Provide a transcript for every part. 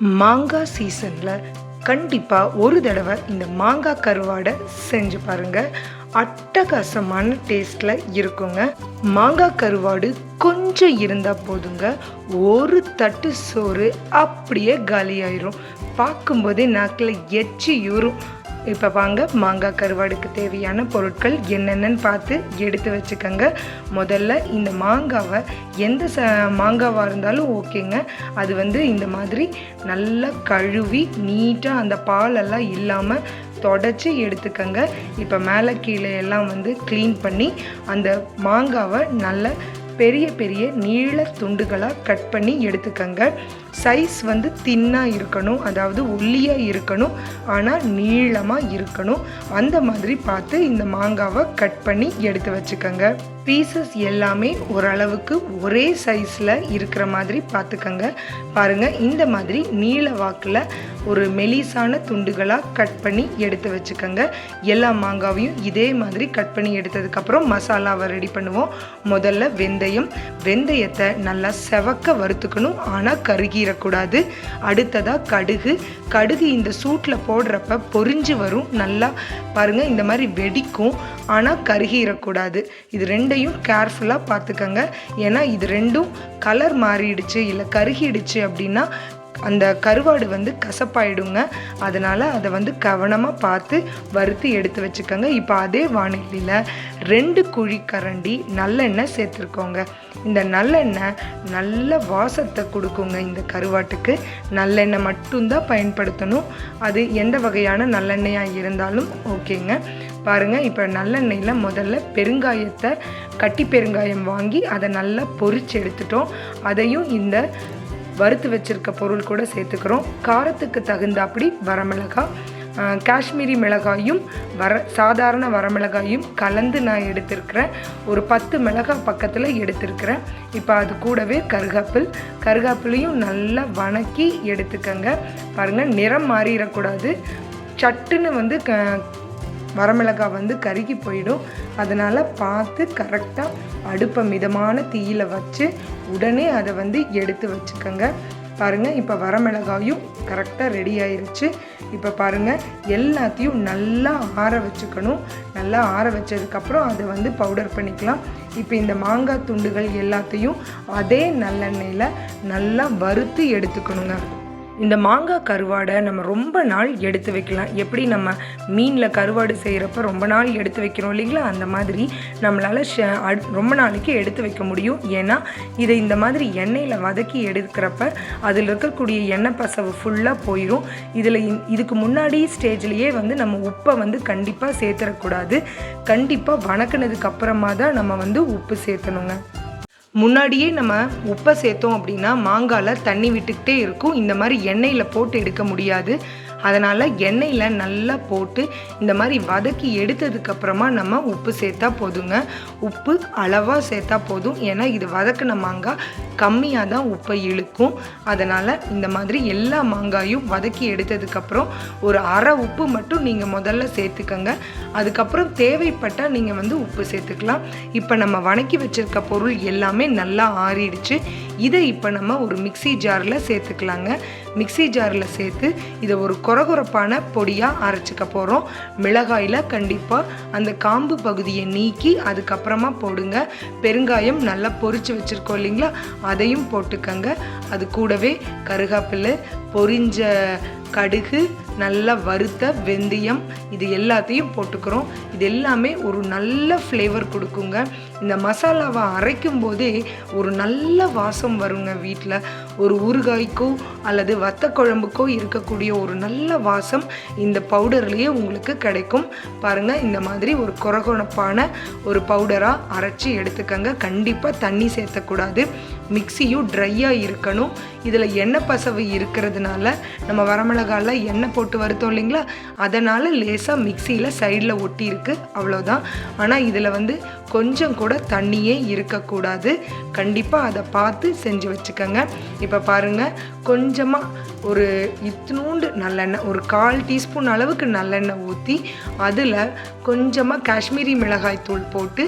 மாங்காய் சீசனில் கண்டிப்பாக ஒரு தடவை இந்த மாங்காய் கருவாடை செஞ்சு பாருங்கள் அட்டகாசமான டேஸ்ட்டில் இருக்குங்க. மாங்காய் கருவாடு கொஞ்சம் இருந்தால் போதுங்க. ஒரு தட்டு சோறு அப்படியே காலியாயிரும். பார்க்கும்போதே நாக்கில் எச்சி ஊறும் இப்போ வாங்க மாங்காய் கருவாடுக்கு தேவையான பொருட்கள் என்னென்னு பார்த்து எடுத்து வச்சுக்கோங்க. முதல்ல இந்த மாங்காவை எந்த ச மாங்காவாக இருந்தாலும் ஓகேங்க. அது வந்து இந்த மாதிரி நல்லா கழுவி நீட்டாக அந்த பாலெல்லாம் இல்லாமல் தொடச்சி எடுத்துக்கோங்க. இப்போ மேலே கீழே எல்லாம் வந்து க்ளீன் பண்ணி அந்த மாங்காவை நல்லா பெரிய பெரிய நீள துண்டுகளாக கட் பண்ணி எடுத்துக்கோங்க. சைஸ் வந்து தின்னாக இருக்கணும் அதாவது ஒல்லியாக இருக்கணும் ஆனால் நீளமாக இருக்கணும். அந்த மாதிரி பார்த்து இந்த மாங்காவை கட் பண்ணி எடுத்து வச்சுக்கோங்க. பீசஸ் எல்லாமே ஓரளவுக்கு ஒரே சைஸில் இருக்கிற மாதிரி பார்த்துக்கோங்க. பாருங்கள் இந்த மாதிரி நீள வாக்கில் ஒரு மெலிசான துண்டுகளாக கட் பண்ணி எடுத்து வச்சுக்கோங்க. எல்லா மாங்காவையும் இதே மாதிரி கட் பண்ணி எடுத்ததுக்கப்புறம் மசாலாவை ரெடி பண்ணுவோம். முதல்ல வெந்தயம். வெந்தயத்தை நல்லா செவக்க வறுத்துக்கணும். ஆனால் கருகிடக்கூடாது அடுத்ததாக கடுகு. கடுகு இந்த சூட்டில் போடுறப்ப பொரிஞ்சு வரும். நல்லா பாருங்கள் இந்த மாதிரி வெடிக்கும். ஆனால் கருகிடக்கூடாது இது ரெண்டு ரெண்டையும் கேர்ஃபுல்லாக பார்த்துக்கங்க. ஏன்னா இது ரெண்டும் கலர் மாறிடுச்சு இல்லை கருகிடுச்சு அப்படின்னா அந்த கருவாடு வந்து கசப்பாயிடுங்க. அதனால் அதை வந்து கவனமாக பார்த்து வறுத்து எடுத்து வச்சுக்கோங்க. இப்போ அதே வானிலையில் ரெண்டு குழி கரண்டி நல்லெண்ணெய் சேர்த்துருக்கோங்க. இந்த நல்லெண்ணெய் நல்ல வாசத்தை கொடுக்குங்க இந்த கருவாட்டுக்கு. நல்லெண்ணெய் மட்டும்தான் பயன்படுத்தணும். அது எந்த வகையான நல்லெண்ணெயாக இருந்தாலும் ஓகேங்க. பாருங்கள் இப்போ நல்லெண்ணெயில் முதல்ல பெருங்காயத்தை கட்டி பெருங்காயம் வாங்கி அதை நல்லா பொறிச்சு எடுத்துட்டோம். அதையும் இந்த வறுத்து வச்சுருக்க பொருள் கூட சேர்த்துக்கிறோம். காரத்துக்கு தகுந்தாப்படி வரமிளகாய் காஷ்மீரி மிளகாயும் வர சாதாரண வரமிளகாயும் கலந்து நான் எடுத்திருக்கிறேன். ஒரு பத்து மிளகாய் பக்கத்தில் எடுத்திருக்கிறேன். இப்போ அது கூடவே கருகாப்பில் கருகாப்பிலையும் நல்லா வணக்கி எடுத்துக்கங்க. பாருங்கள் நிறம் மாறிடக்கூடாது. சட்டுன்னு வந்து க வரமிளகாய் வந்து கருகி போயிடும். அதனால் பார்த்து கரெக்டாக அடுப்பை மிதமான தீயில் வச்சு உடனே அதை வந்து எடுத்து வச்சுக்கோங்க. பாருங்கள் இப்போ வரமிளகாயும் கரெக்டாக ரெடி ஆயிருச்சு. இப்போ பாருங்கள் எல்லாத்தையும் நல்லா ஆற வச்சுக்கணும். நல்லா ஆற வச்சதுக்கப்புறம் அதை வந்து பவுடர் பண்ணிக்கலாம். இப்போ இந்த மாங்காய் துண்டுகள் எல்லாத்தையும் அதே நல்லெண்ணெயில் நல்லா வறுத்து எடுத்துக்கணுங்க. இந்த மாங்காய் கருவாடை நம்ம ரொம்ப நாள் எடுத்து வைக்கலாம். எப்படி நம்ம மீனில் கருவாடு செய்கிறப்ப ரொம்ப நாள் எடுத்து வைக்கிறோம் இல்லைங்களா? அந்த மாதிரி நம்மளால் ஷ அட்- ரொம்ப நாளைக்கு எடுத்து வைக்க முடியும். ஏன்னா இதை இந்த மாதிரி எண்ணெயில் வதக்கி எடுக்கிறப்ப அதில் இருக்கக்கூடிய எண்ணெய் பசவு ஃபுல்லாக போயிடும் இதில் இதுக்கு முன்னாடி ஸ்டேஜ்லேயே வந்து நம்ம உப்பை வந்து கண்டிப்பாக சேர்த்துடக்கூடாது கண்டிப்பாக வணக்கினதுக்கு அப்புறமா தான் நம்ம வந்து உப்பு சேர்த்தணுங்க. முன்னாடியே நம்ம உப்பை சேர்த்தோம் அப்படின்னா மாங்காயில் தண்ணி விட்டுக்கிட்டே இருக்கும். இந்த மாதிரி எண்ணெயில் போட்டு எடுக்க முடியாது. அதனால் எண்ணெயில் நல்லா போட்டு இந்த மாதிரி வதக்கி எடுத்ததுக்கப்புறமா நம்ம உப்பு சேர்த்தா போதுங்க. உப்பு அளவாக சேர்த்தா போதும். ஏன்னா இது வதக்கின மாங்காய் கம்மியாக தான் உப்பை இழுக்கும். அதனால் இந்த மாதிரி எல்லா மாங்காயும் வதக்கி எடுத்ததுக்கப்புறம் ஒரு அரை உப்பு மட்டும் நீங்கள் முதல்ல சேர்த்துக்கங்க. அதுக்கப்புறம் தேவைப்பட்டால் நீங்கள் வந்து உப்பு சேர்த்துக்கலாம். இப்போ நம்ம வணக்கி வச்சிருக்க பொருள் எல்லாமே நல்லா ஆறிடுச்சு. இதை இப்போ நம்ம ஒரு மிக்ஸி ஜாரில் சேர்த்துக்கலாங்க. மிக்ஸி ஜாரில் சேர்த்து இதை ஒரு குறகுறப்பான பொடியாக அரைச்சிக்க போகிறோம் மிளகாயில் கண்டிப்பாக அந்த காம்பு பகுதியை நீக்கி அதுக்கப்புறமா போடுங்க. பெருங்காயம் நல்லா பொறிச்சு வச்சுருக்கோம் இல்லைங்களா? அதையும் போட்டுக்கங்க. அது கூடவே கருகாப்பில் பொரிஞ்ச கடுகு நல்லா வறுத்த வெந்தயம் இது எல்லாத்தையும் போட்டுக்கிறோம். இது எல்லாமே ஒரு நல்ல ஃப்ளேவர் கொடுக்குங்க. இந்த மசாலாவை அரைக்கும் போதே ஒரு நல்ல வாசம் வருங்க வீட்டில் ஒரு ஊறுகாய்க்கோ அல்லது வத்த குழம்புக்கோ இருக்கக்கூடிய ஒரு நல்ல வாசம் இந்த பவுடர்லேயே உங்களுக்கு கிடைக்கும். பாருங்கள் இந்த மாதிரி ஒரு குறகுணப்பான ஒரு பவுடராக அரைச்சி எடுத்துக்கங்க. கண்டிப்பாக தண்ணி சேர்த்தக்கூடாது. மிக்சியும் ட்ரையாக இருக்கணும். இதில் எண்ணெய் பசவு இருக்கிறதுனால நம்ம வரமிளகால எண்ணெய் போட்டு வருத்தோம் இல்லைங்களா? அதனால் லேசாக மிக்சியில் சைடில் ஒட்டி இருக்கு அவ்வளோதான் ஆனால் இதில் வந்து கொஞ்சம் கூட தண்ணியே இருக்கக்கூடாது. கண்டிப்பாக அதை பார்த்து செஞ்சு வச்சுக்கோங்க. இப்போ பாருங்கள் கொஞ்சமாக ஒரு இத்தினூண்டு நல்லெண்ணெய் ஒரு கால் டீஸ்பூன் அளவுக்கு நல்லெண்ணெய் ஊற்றி அதில் கொஞ்சமாக காஷ்மீரி மிளகாய் தூள் போட்டு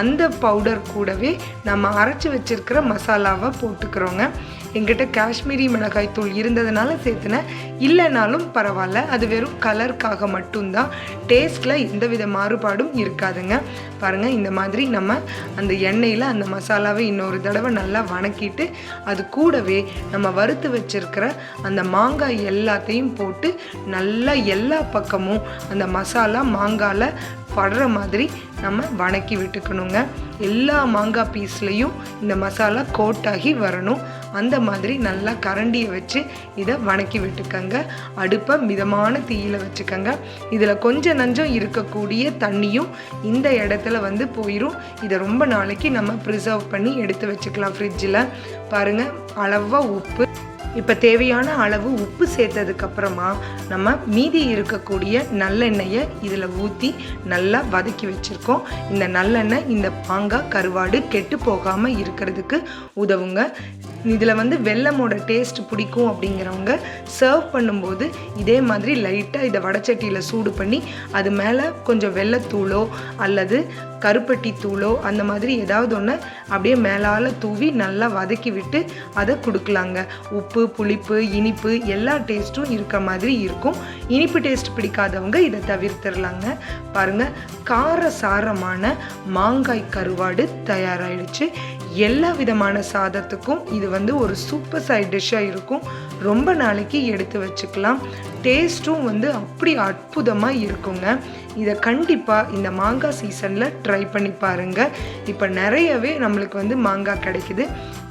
அந்த பவுடர் கூடவே நம்ம அரைச்சி வச்சிருக்கிற மசாலாவை போட்டுக்கிறோங்க. என்கிட்ட காஷ்மீரி மிளகாய் தூள் இருந்ததுனால சேர்த்துனேன் இல்லைனாலும் பரவாயில்ல அது வெறும் கலருக்காக மட்டும்தான். டேஸ்ட்டில் எந்த வித மாறுபாடும் இருக்காதுங்க. பாருங்கள் இந்த மாதிரி நம்ம அந்த எண்ணெயில் அந்த மசாலாவை இன்னொரு தடவை நல்லா வணக்கிட்டு அது கூடவே நம்ம வறுத்து வச்சிருக்கிற அந்த மாங்காய் எல்லாத்தையும் போட்டு நல்லா எல்லா பக்கமும் அந்த மசாலா மாங்காயில் படுற மாதிரி நம்ம வணக்கி விட்டுக்கணுங்க. எல்லா மாங்காய் பீஸ்லேயும் இந்த மசாலா கோட்டாகி வரணும். அந்த மாதிரி நல்லா கரண்டியை வச்சு இதை வணக்கி விட்டுக்கங்க. அடுப்பை மிதமான தீயில வச்சுக்கோங்க. இதில் கொஞ்சம் நஞ்சம் இருக்கக்கூடிய தண்ணியும் இந்த இடத்துல வந்து போயிடும் இதை ரொம்ப நாளைக்கு நம்ம ப்ரிசர்வ் பண்ணி எடுத்து வச்சுக்கலாம் ஃப்ரிட்ஜில் பாருங்கள் அளவாக உப்பு. இப்போ தேவையான அளவு உப்பு சேர்த்ததுக்கப்புறமா நம்ம மீதி இருக்கக்கூடிய நல்லெண்ணெயை இதில் ஊற்றி நல்லா வதக்கி வச்சுருக்கோம். இந்த நல்லெண்ணெய் இந்த பாங்காய் கருவாடு கெட்டு போகாமல் இருக்கிறதுக்கு உதவுங்க. இதில் வந்து வெல்லமோட டேஸ்ட் பிடிக்கும் அப்படிங்கிறவங்க சர்வ் பண்ணும்போது இதே மாதிரி லைட்டாக இதை வடச்சட்டியில் சூடு பண்ணி அது மேலே கொஞ்சம் வெள்ளத்தூளோ அல்லது கருப்பட்டி தூளோ அந்த மாதிரி ஏதாவது ஒன்று அப்படியே மேலால் தூவி நல்லா வதக்கி விட்டு அதை கொடுக்கலாங்க. உப்பு புளிப்பு இனிப்பு எல்லா டேஸ்ட்டும் இருக்க மாதிரி இருக்கும். இனிப்பு டேஸ்ட் பிடிக்காதவங்க இதை தவிர்த்துடலாங்க பாருங்கள் கார சாரமான மாங்காய் கருவாடு தயாராகிடுச்சு எல்லா விதமான சாதத்துக்கும் இது வந்து ஒரு சூப்பர் சைட் டிஷ்ஷாக இருக்கும். ரொம்ப நாளைக்கு எடுத்து வச்சுக்கலாம். டேஸ்ட்டும் வந்து அப்படி அற்புதமாக இருக்குங்க. இதை கண்டிப்பாக இந்த மாங்காய் சீசனில் ட்ரை பண்ணி பாருங்கள் இப்போ நிறையவே நம்மளுக்கு வந்து மாங்காய் கிடைக்குது.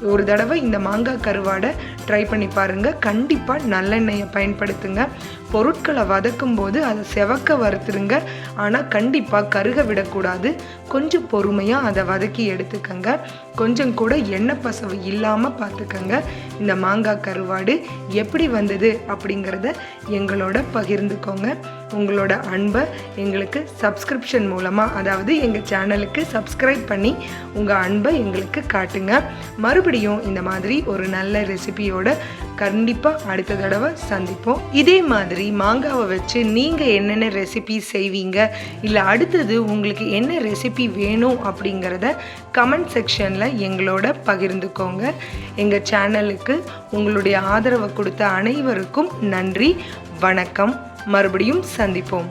ஒரு தடவை இந்த மாங்காய் கருவாடை ட்ரை பண்ணி பாருங்கள் கண்டிப்பாக நல்லெண்ணெயை பயன்படுத்துங்க. பொருட்களை வதக்கும் போது அதை செவக்க வறுத்துருங்க. ஆனால் கண்டிப்பாக கருக விடக்கூடாது. கொஞ்சம் பொறுமையாக அதை வதக்கி எடுத்துக்கங்க. கொஞ்சம் கூட எண்ணெய் பசவு இல்லாமல் பார்த்துக்கங்க. இந்த மாங்காய் கருவாடு எப்படி வந்தது அப்படிங்கிறத எங்களோட பகிர்ந்துக்கோங்க. உங்களோட அன்பை எங்களுக்கு சப்ஸ்கிரிப்ஷன் மூலமாக அதாவது எங்கள் சேனலுக்கு சப்ஸ்கிரைப் பண்ணி உங்கள் அன்பை எங்களுக்கு காட்டுங்க. மறுபடியும் இந்த மாதிரி ஒரு நல்ல ரெசிபியோட கண்டிப்பாக அடுத்த தடவை சந்திப்போம். இதே மாதிரி மாங்காவை வச்சு நீங்கள் என்னென்ன ரெசிபி செய்வீங்க? இல்லை அடுத்தது உங்களுக்கு என்ன ரெசிபி வேணும் அப்படிங்கிறத கமெண்ட் செக்ஷனில் எங்களோட பகிர்ந்துக்கோங்க. எங்கள் சேனலுக்கு உங்களுடைய ஆதரவை கொடுத்த அனைவருக்கும் நன்றி வணக்கம். மறுபடியும் சந்திப்போம்.